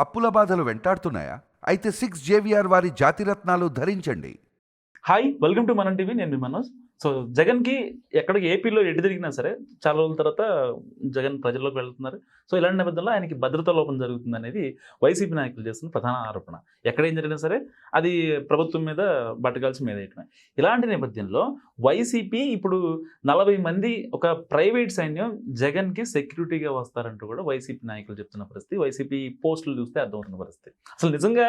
అప్పుల బాధలు వెంటాడుతున్నాయా? అయితే సిక్స్ జేవిఆర్ వారి జాతిరత్నాలు ధరించండి. Hi welcome to Manam TV నేను మీ మనోజ్. సో జగన్కి ఎక్కడికి ఏపీలో ఎటు తిరిగినా సరే చాలా రోజుల తర్వాత జగన్ ప్రజల్లోకి వెళ్తున్నారు. సో ఇలాంటి నేపథ్యంలో ఆయనకి భద్రతా లోపం జరుగుతుంది అనేది వైసీపీ నాయకులు చేస్తున్న ప్రధాన ఆరోపణ. ఎక్కడ ఏం జరిగినా సరే అది ప్రభుత్వం మీద బట్టగాల్సి మీద వేయటమే. ఇలాంటి నేపథ్యంలో వైసీపీ ఇప్పుడు నలభై మంది ఒక ప్రైవేట్ సైన్యం జగన్కి సెక్యూరిటీగా వస్తారంటూ కూడా వైసీపీ నాయకులు చెప్తున్న పరిస్థితి. వైసీపీ పోస్టులు చూస్తే అర్థమవుతున్న పరిస్థితి. అసలు నిజంగా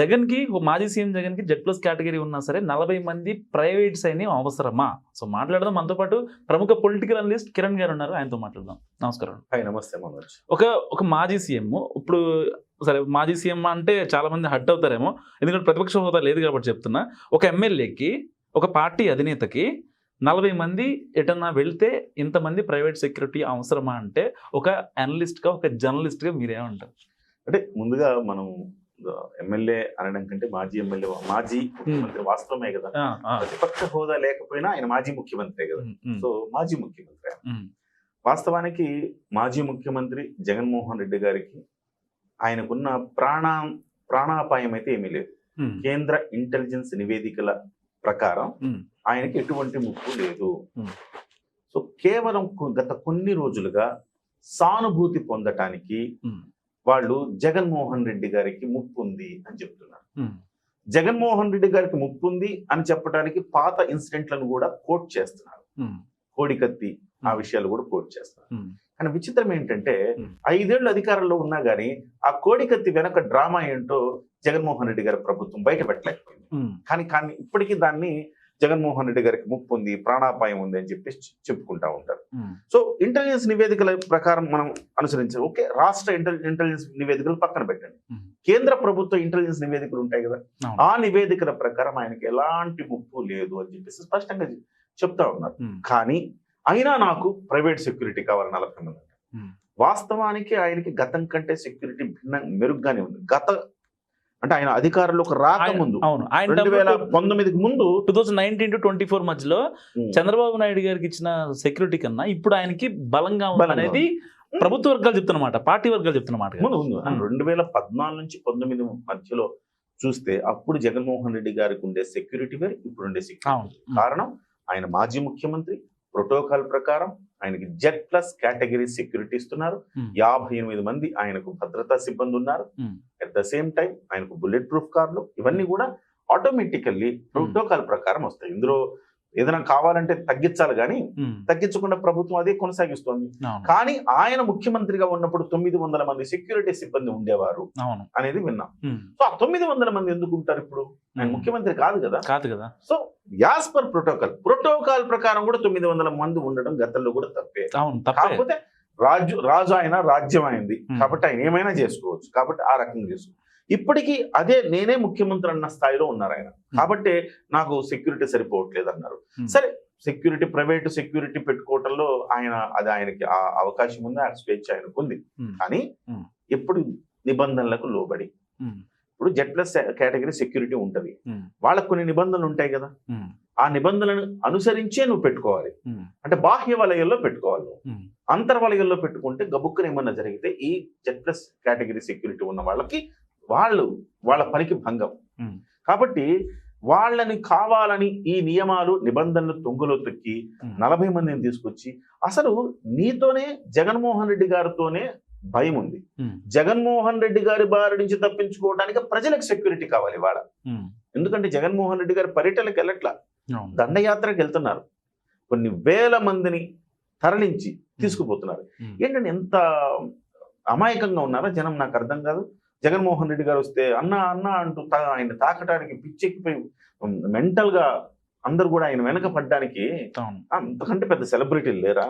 జగన్కి మాజీ సీఎం జగన్కి జెడ్ ప్లస్ కేటగిరీ ఉన్నా సరే నలభై మంది ప్రైవేట్ సైన్యం అవసరం అవసరమా సో మాట్లాడదాం. మనతో పాటు ప్రముఖ పొలిటికల్ అనలిస్ట్ కిరణ్ గారు ఉన్నారు. ఆయనతో మాట్లాడదాం. నమస్కారం. హాయ్ నమస్తే మనోజ్. ఒక ఒక మాజీ సీఎం. ఇప్పుడు సరే మాజీ సీఎం అంటే చాలా మంది హట్ అవుతారేమో. ఎందుకంటే ప్రతిపక్ష హోదా లేదు కాబట్టి చెప్తున్నా. ఒక ఎమ్మెల్యేకి ఒక పార్టీ అధినేతకి నలభై మంది ఎటన్నా వెళ్తే ఇంతమంది ప్రైవేట్ సెక్యూరిటీ అవసరమా అంటే ఒక అనలిస్ట్గా ఒక జర్నలిస్ట్గా మీరేమంటారు? అంటే ముందుగా మనం ఎమ్మెల్యే అనడం కంటే మాజీ ఎమ్మెల్యే మాజీ ముఖ్యమంత్రి వాస్తవమే కదా. ప్రతిపక్ష హోదా లేకపోయినా ఆయన మాజీ ముఖ్యమంత్రే కదా. సో మాజీ ముఖ్యమంత్రి. వాస్తవానికి మాజీ ముఖ్యమంత్రి జగన్మోహన్ రెడ్డి గారికి ఆయనకున్న ప్రాణ ప్రాణాపాయం అయితే ఏమీ లేదు. కేంద్ర ఇంటెలిజెన్స్ నివేదికల ప్రకారం ఆయనకి ఎటువంటి ముప్పు లేదు. సో కేవలం గత కొన్ని రోజులుగా సానుభూతి పొందటానికి వాళ్ళు జగన్మోహన్ రెడ్డి గారికి ముప్పు ఉంది అని చెప్తున్నారు. జగన్మోహన్ రెడ్డి గారికి ముప్పు ఉంది అని చెప్పడానికి పాత ఇన్సిడెంట్లను కూడా కోట్ చేస్తున్నారు. కోడికత్తి ఆ. విషయాలు కూడా కోట్ చేస్తున్నారు. ఉమ్, కానీ విచిత్రం ఏంటంటే. ఐదేళ్ళు అధికారంలో ఉన్నా గానీ ఆ కోడికత్తి వెనక డ్రామా ఏంటో జగన్మోహన్ రెడ్డి గారి ప్రభుత్వం బయట పెట్టలేకపోయింది ఉమ్, కానీ కానీ ఇప్పటికీ దాన్ని జగన్మోహన్ రెడ్డి గారికి ముప్పు ఉంది ప్రాణాపాయం ఉంది అని చెప్పేసి చె- చెప్పుకుంటా ఉంటారు. సో ఇంటెలిజెన్స్ నివేదికల ప్రకారం మనం అనుసరించాం ఓకే రాష్ట్ర ఇంటెలి ఇంటెలిజెన్స్ నివేదికలు పక్కన పెట్టండి. కేంద్ర ప్రభుత్వ ఇంటెలిజెన్స్ నివేదికలు ఉంటాయి కదా. ఆ నివేదికల ప్రకారం ఆయనకి ఎలాంటి ముప్పు లేదు అని చెప్పేసి స్పష్టంగా చెప్తా ఉన్నారు. కానీ అయినా నాకు ప్రైవేట్ సెక్యూరిటీ కావాలి నలభై మంది. వాస్తవానికి ఆయనకి గతం కంటే సెక్యూరిటీ భిన్న మెరుగ్గానే ఉంది. గత అంటే ఆయన అధికారంలోకి రాకముందు అవును. ఆయన రెండు వేల పంతొమ్మిదికి ముందు two thousand nineteen to twenty four మధ్యలో. చంద్రబాబు నాయుడు గారికి ఇచ్చిన సెక్యూరిటీ కన్నా ఇప్పుడు ఆయనకి బలంగా అనేది ప్రభుత్వ వర్గాలు చెప్తున్నమాట పార్టీ వర్గాలు చెప్తున్నమాట. రెండు వేల పద్నాలుగు నుంచి పంతొమ్మిది మధ్యలో చూస్తే అప్పుడు జగన్మోహన్ రెడ్డి గారికి ఉండే సెక్యూరిటీ వేరు ఇప్పుడు ఉండే సెక్యూరిటీ కారణం ఆయన మాజీ ముఖ్యమంత్రి ప్రోటోకాల్ ప్రకారం ఆయనకి జెడ్ ప్లస్ కేటగిరీ సెక్యూరిటీ ఇస్తున్నారు Hmm. యాభై ఎనిమిది మంది ఆయనకు భద్రతా సిబ్బంది ఉన్నారు Hmm. At the same time ఆయనకు బుల్లెట్ ప్రూఫ్ కార్లు ఇవన్నీ కూడా ఆటోమేటికల్లీ ప్రోటోకాల్ ప్రకారం వస్తాయి ఇందులో ఏదైనా కావాలంటే తగ్గించాలి కానీ తగ్గించకుండా ప్రభుత్వం అదే కొనసాగిస్తోంది. కానీ ఆయన ముఖ్యమంత్రిగా ఉన్నప్పుడు తొమ్మిది వందల మంది సెక్యూరిటీ సిబ్బంది ఉండేవారు అనేది విన్నాం. సో ఆ తొమ్మిది వందల మంది ఎందుకు ఉంటారు ఇప్పుడు? ఆయన ముఖ్యమంత్రి కాదు కదా. కాదు కదా. So as per protocol protocol ప్రకారం కూడా తొమ్మిది వందల మంది ఉండడం గతంలో కూడా తప్పే. కాకపోతే రాజు రాజు ఆయన రాజ్యం అయింది. కాబట్టి ఆయన ఏమైనా చేసుకోవచ్చు. కాబట్టి ఆ రకంగా చేసుకో ఇప్పటికీ అదే నేనే ముఖ్యమంత్రి అన్న స్థాయిలో ఉన్నారు ఆయన. కాబట్టి నాకు సెక్యూరిటీ సరిపోవట్లేదు అన్నారు. సరే సెక్యూరిటీ ప్రైవేట్ సెక్యూరిటీ పెట్టుకోవటంలో ఆయన అది ఆయనకి ఆ అవకాశం ఉంది ఆ స్వేచ్ఛ ఆయనకు ఉంది. కానీ. ఎప్పుడు నిబంధనలకు లోబడి ఇప్పుడు జెడ్ ప్లస్ కేటగిరీ సెక్యూరిటీ ఉంటది. వాళ్ళకు కొన్ని నిబంధనలు ఉంటాయి కదా. ఆ నిబంధనలను అనుసరించే నువ్వు పెట్టుకోవాలి. అంటే బాహ్య వలయంలో పెట్టుకోవాలి అంతర్వలయంలో పెట్టుకుంటే గబుక్కున ఏమన్నా జరిగితే ఈ జెడ్ ప్లస్ కేటగిరీ సెక్యూరిటీ ఉన్న వాళ్ళకి వాళ్ళు వాళ్ళ పనికి భంగం. కాబట్టి వాళ్ళని కావాలని ఈ నియమాలు నిబంధనలు తొంగులో తొక్కి నలభై మందిని తీసుకొచ్చి అసలు నీతోనే జగన్మోహన్ రెడ్డి గారితోనే భయం ఉంది. జగన్మోహన్ రెడ్డి గారి బారి నుంచి తప్పించుకోవడానికి ప్రజలకు సెక్యూరిటీ కావాలి వాళ్ళ ఎందుకంటే జగన్మోహన్ రెడ్డి గారి పర్యటనకు వెళ్ళట్లా. దండయాత్రకు వెళ్తున్నారు. కొన్ని వేల మందిని తరలించి తీసుకుపోతున్నారు. ఏంటంటే ఎంత అమాయకంగా ఉన్నారో జనం? నాకు అర్థం కాదు. జగన్మోహన్ రెడ్డి గారు వస్తే అన్న అన్న అంటూ ఆయన తాకటానికి పిచ్చెక్కిపోయి మెంటల్గా అందరు కూడా ఆయన వెనక పడ్డానికి అంతకంటే పెద్ద సెలబ్రిటీలు లేరా?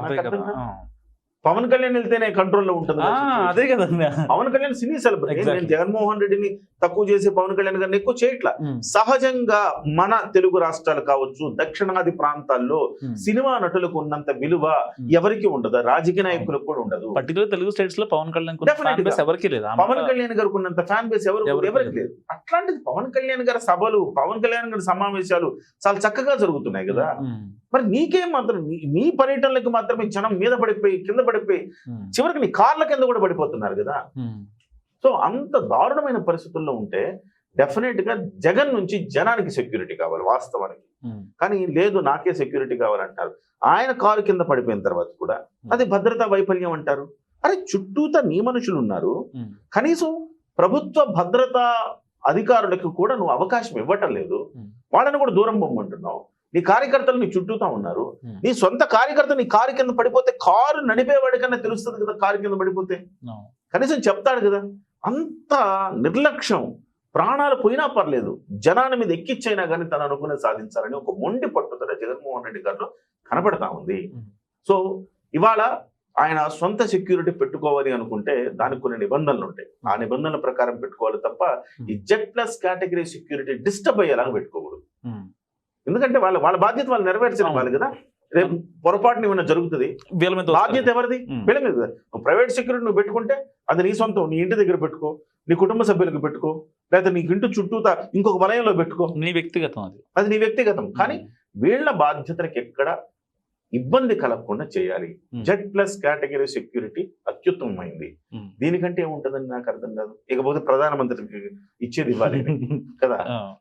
పవన్ కళ్యాణ్ వెళ్తేనే కంట్రోల్లో ఉంటుంది అదే కదా పవన్ కళ్యాణ్ సినీ సెలబ్రిటీ. నేను జగన్మోహన్ రెడ్డిని తక్కువ చేసి పవన్ కళ్యాణ్ గారిని ఎక్కువ చేయట్లా. ఉమ్, సహజంగా మన తెలుగు రాష్ట్రాలు కావచ్చు దక్షిణాది ప్రాంతాల్లో ఉమ్, సినిమా నటులకు ఉన్నంత విలువ Hmm. ఎవరికి ఉండదు? రాజకీయ నాయకులకు కూడా ఉండదు. పర్టికులర్ తెలుగు స్టేట్స్లో పవన్ కళ్యాణ్. ఎవరికి లేదు. పవన్ కళ్యాణ్ గారికి ఉన్నంత ఫ్యాన్ బేస్ ఎవరు ఎవరికి లేదు. అట్లాంటిది పవన్ కళ్యాణ్ గారి సభలు పవన్ కళ్యాణ్ గారి సమావేశాలు చాలా చక్కగా జరుగుతున్నాయి కదా. మరి నీకేం మాత్రం నీ- పర్యటనలకు మాత్రమే జనం మీద పడిపోయి కింద పడిపోయి చివరికి నీ కార్ల కింద కూడా పడిపోతున్నారు కదా. సో అంత దారుణమైన పరిస్థితుల్లో ఉంటే డెఫినెట్గా జగన్ నుంచి జనానికి సెక్యూరిటీ కావాలి వాస్తవానికి. కానీ లేదు నాకే సెక్యూరిటీ కావాలంటారు. ఆయన కారు కింద పడిపోయిన తర్వాత కూడా అది భద్రతా వైఫల్యం అంటారు. అరే చుట్టూతా నీ మనుషులు ఉన్నారు కనీసం ప్రభుత్వ భద్రతా అధికారులకు కూడా నువ్వు అవకాశం ఇవ్వటం లేదు. వాళ్ళని కూడా దూరం పొమ్మంటున్నావు. నీ కార్యకర్తలు నీ చుట్టూతా ఉన్నారు. నీ సొంత కార్యకర్త నీ కారు కింద పడిపోతే కారు నడిపేవాడికన్నా తెలుస్తుంది కదా కారు కింద పడిపోతే. కనీసం చెప్తాడు కదా. అంత నిర్లక్ష్యం. ప్రాణాలు పోయినా పర్లేదు. జనాల మీద ఎక్కిచ్చైనా కానీ తను అనుకునే సాధించాలని ఒక మొండి పట్టుదల జగన్మోహన్ రెడ్డి గారిలో కనబడతా ఉంది. సో ఇవాళ ఆయన సొంత సెక్యూరిటీ పెట్టుకోవాలి అనుకుంటే దానికి కొన్ని నిబంధనలు ఉంటాయి. ఆ నిబంధనల ప్రకారం పెట్టుకోవాలి తప్ప ఈ Z plus category security disturb అయ్యేలాగా పెట్టుకోకూడదు. ఎందుకంటే వాళ్ళ వాళ్ళ బాధ్యత వాళ్ళు నెరవేర్చిన వాళ్ళు కదా. రేపు పొరపాటున ఏమైనా జరుగుతుంది? వీళ్ళ మీద వస్తారు. బాధ్యత ఎవరిది? వీళ్ళ మీద. నువ్వు ప్రైవేట్ సెక్యూరిటీ నువ్వు పెట్టుకుంటే అది నీ సొంతం. నీ ఇంటి దగ్గర పెట్టుకో నీ కుటుంబ సభ్యులకు పెట్టుకో లేకపోతే నీకు ఇంటి చుట్టూతా ఇంకొక వలయంలో పెట్టుకో. నీ వ్యక్తిగతం అది. అది నీ వ్యక్తిగతం. కానీ వీళ్ళ బాధ్యతలకు ఎక్కడ ఇబ్బంది కలగకుండా చేయాలి. జెడ్ ప్లస్ కేటగిరీ సెక్యూరిటీ అత్యుత్తమమైంది. దీనికంటే ఏముంటుందని నాకు అర్థం కాదు. ఇకపోతే ప్రధానమంత్రికి ఇచ్చేది ఇవ్వాలి. కదా?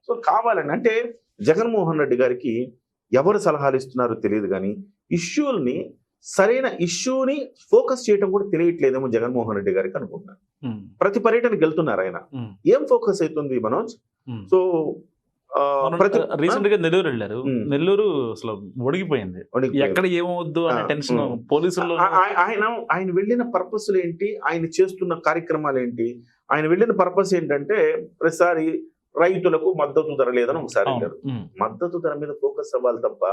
సో కావాలని అంటే జగన్మోహన్ రెడ్డి గారికి ఎవరు సలహాలు ఇస్తున్నారో తెలియదు కానీ ఇష్యూల్ని సరైన ఇష్యూని ఫోకస్ చేయడం కూడా తెలియట్లేదేమో జగన్మోహన్ రెడ్డి గారికి అనుకుంటున్నాను. ప్రతి పర్యటనకి వెళ్తున్నారు ఆయన. ఏం ఫోకస్ అవుతుంది మనోజ్. సో రీసెంట్గా నెల్లూరు వెళ్ళారు. నెల్లూరు అసలు ఒడిగిపోయింది. ఎక్కడ ఏమవద్దు అనే టెన్షన్ ఆ- ఆయన ఆయన వెళ్ళిన పర్పస్లు ఏంటి? ఆయన చేస్తున్న కార్యక్రమాలు ఏంటి? ఆయన వెళ్ళిన పర్పస్ ఏంటంటే ప్రతిసారి రైతులకు మద్దతు ధర లేదని ఒకసారి ఉమ్, మద్దతు ధర మీద ఫోకస్ అవ్వాలి తప్ప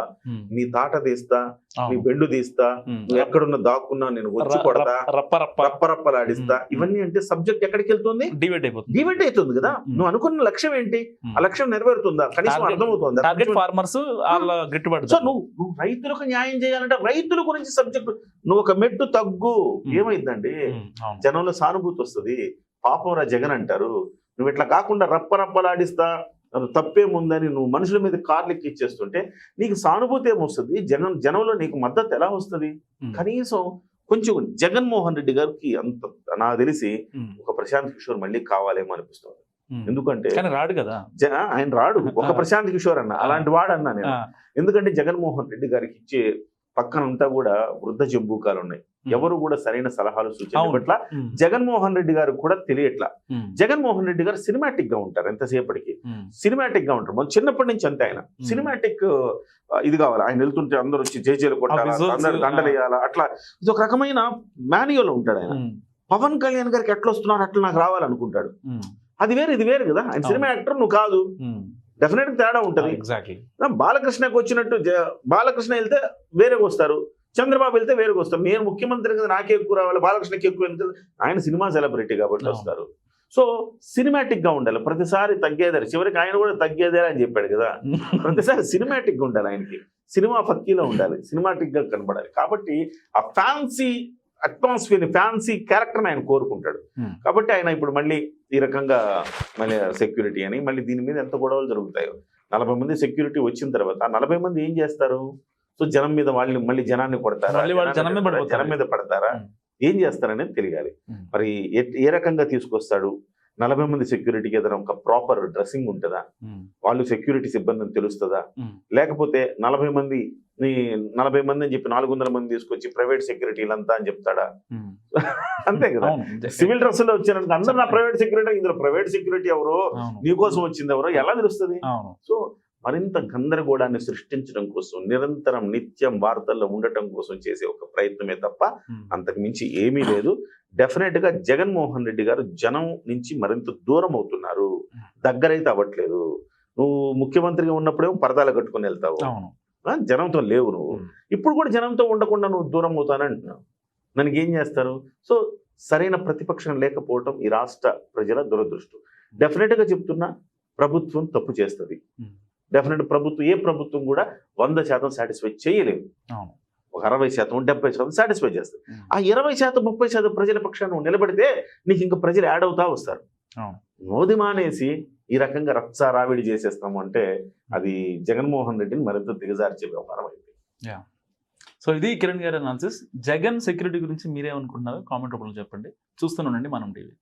నీ తాట తీస్తా నీ బెండు తీస్తా. నువ్వు ఎక్కడున్న దాక్కున్నా నేను వచ్చి కొడతా రప్ప- రప్ప రప్ప రప్పరప్పలాడిస్తా. ఇవన్నీ అంటే సబ్జెక్ట్ ఎక్కడికి వెళ్తుంది? డివైడ్ అయిపోతుంది. డివైడ్ అవుతుంది కదా. నువ్వు అనుకున్న లక్ష్యం ఏంటి. ఆ లక్ష్యం నెరవేరుతుందా? కనీసం అర్థమవుతుందా? ఫార్మర్స్ వాళ్ళ గిట్టుబాటు సో. నువ్వు నువ్వు రైతులకు న్యాయం చేయాలంటే రైతుల గురించి సబ్జెక్ట్ నువ్వు ఒక మెట్టు తగ్గు. ఏమైందండి. జనంలో సానుభూతి వస్తుంది. పాపం రా జగన్ అంటారు. నువ్వు ఇట్లా కాకుండా రప్పరప్పలాడిస్తా తప్పేముందని నువ్వు మనుషుల మీద కార్లు ఎక్కిచ్చేస్తుంటే నీకు సానుభూతి ఏమొస్తుంది? జనం జనంలో నీకు మద్దతు ఎలా వస్తుంది? కనీసం కొంచెం జగన్మోహన్ రెడ్డి గారికి అంత నాకు తెలిసి ఒక ప్రశాంత్ కిషోర్ మళ్ళీ కావాలేమో అనిపిస్తుంది. ఎందుకంటే రాడు కదా. ఆయన రాడు. ఒక. ప్రశాంత్ కిషోర్ అన్న అలాంటి వాడు అన్నా నేను. ఎందుకంటే జగన్మోహన్ రెడ్డి గారికి ఇచ్చే పక్కనంతా కూడా వృద్ధ జంబూకాలు ఉన్నాయి ఎవరు కూడా సరైన సలహాలు సూచనలు అవును. పట్ల ఉమ్, జగన్మోహన్ రెడ్డి గారు కూడా తెలియట్లా? జగన్మోహన్ రెడ్డి గారు సినిమాటిక్గా ఉంటారు ఎంతసేపటికి? సినిమాటిక్గా ఉంటారు. మన చిన్నప్పటి నుంచి అంతే ఆయన. సినిమాటిక్ ఇది కావాలి. ఆయన వెళ్తుంటే అందరూ వచ్చి జేజేలు కొట్టాలా? అందరు దండలు. వేయాలా? అట్లా. ఇది ఒక రకమైన మాన్యువల్ ఉంటాడు ఆయన. పవన్ కళ్యాణ్ గారికి ఎట్లా వస్తున్నారు అట్లా నాకు రావాలనుకుంటాడు. అది వేరు ఇది వేరు కదా. ఆయన. సినిమా యాక్టర్ నువ్వు కాదు. డెఫినెట్ తేడా ఉంటది. ఎగ్జాక్ట్లీ బాలకృష్ణకి వచ్చినట్టు బాలకృష్ణ వెళ్తే వేరేగా వస్తారు. చంద్రబాబు వెళ్తే వేరేగా వస్తారు. నేను ముఖ్యమంత్రి కదా నాకే ఎక్కువ రావాలి బాలకృష్ణకి ఎక్కువ ఆయన సినిమా సెలబ్రిటీ కాబట్టి. వస్తారు. సో సినిమాటిక్గా ఉండాలి. ప్రతిసారి తగ్గేదారు. చివరికి ఆయన కూడా తగ్గేదేరా అని చెప్పాడు కదా. ప్రతిసారి సినిమాటిక్గా ఉండాలి ఆయనకి. సినిమా ఫక్కీలో ఉండాలి. సినిమాటిక్గా కనబడాలి. కాబట్టి ఆ ఫ్యాన్సీ అట్మాస్ఫియర్ ఫ్యాన్సీ క్యారెక్టర్ ఆయన కోరుకుంటాడు. Hmm. కాబట్టి ఆయన ఇప్పుడు మళ్ళీ ఈ రకంగా మళ్ళీ సెక్యూరిటీ అని మళ్ళీ దీని మీద ఎంత గొడవలు జరుగుతాయో. నలభై మంది సెక్యూరిటీ వచ్చిన తర్వాత ఆ నలభై మంది ఏం చేస్తారు? సో జనం మీద వాళ్ళని మళ్ళీ జనాన్ని కొడతారా? జనం మీద పడతారా? Hmm. ఏం చేస్తారనేది తెలియాలి. Hmm. మరి ఏ రకంగా తీసుకొస్తాడు? నలభై మంది సెక్యూరిటీకి ఏదైనా ఒక ప్రాపర్ డ్రెస్సింగ్ ఉంటుందా? వాళ్ళు సెక్యూరిటీ సిబ్బంది అని తెలుస్తుందా లేకపోతే నలభై మంది నీ నలభై మంది అని చెప్పి నాలుగు వందల మంది తీసుకొచ్చి ప్రైవేట్ సెక్యూరిటీలంతా అని చెప్తాడా. అంతే కదా. సివిల్ డ్రెస్లో వచ్చిన అందరు నా ప్రైవేట్ సెక్యూరిటీ ఇందులో ప్రైవేట్ సెక్యూరిటీ ఎవరో. నీకోసం వచ్చింది ఎవరో ఎలా తెలుస్తుంది? సో మరింత గందరగోళాన్ని సృష్టించడం కోసం నిరంతరం నిత్యం వార్తల్లో ఉండటం కోసం చేసే ఒక ప్రయత్నమే తప్ప అంతకు మించి ఏమీ లేదు. డెఫినెట్గా జగన్మోహన్ రెడ్డి గారు జనం నుంచి మరింత దూరం అవుతున్నారు. దగ్గరైతే అవ్వట్లేదు. నువ్వు ముఖ్యమంత్రిగా ఉన్నప్పుడేమో పరదాలు కట్టుకుని వెళ్తావు. జనంతో లేవు నువ్వు. ఇప్పుడు కూడా జనంతో ఉండకుండా నువ్వు దూరం అవుతానని అంటున్నావు. దానికి ఏం చేస్తారు? సో సరైన ప్రతిపక్షం లేకపోవటం ఈ రాష్ట్ర ప్రజల దురదృష్టం. డెఫినెట్గా చెప్తున్నా ప్రభుత్వం తప్పు చేస్తుంది. డెఫినెట్ ప్రభుత్వం ఏ ప్రభుత్వం కూడా వంద శాతం సాటిస్ఫై చేయలేదు ఒక అరవై శాతం డెబ్బై శాతం సాటిస్ఫై చేస్తుంది ఉమ్. ఆ ఇరవై శాతం ముప్పై శాతం ప్రజల పక్షాన్ని నిలబడితే నీకు ఇంకా ప్రజలు యాడ్ అవుతా వస్తారు. మోదీ మానేసి ఈ రకంగా రచ్చా రావిడి చేసేస్తాము అంటే అది జగన్మోహన్ రెడ్డిని మరింత దిగజార్చే వ్యవహారం అయింది సో ఇది కిరణ్ గారి అనాలిసిస్ జగన్ సెక్యూరిటీ గురించి మీరేమనుకుంటున్నారో? కామెంట్ రూపంలో చెప్పండి. చూస్తూనండి మనం టీవీ.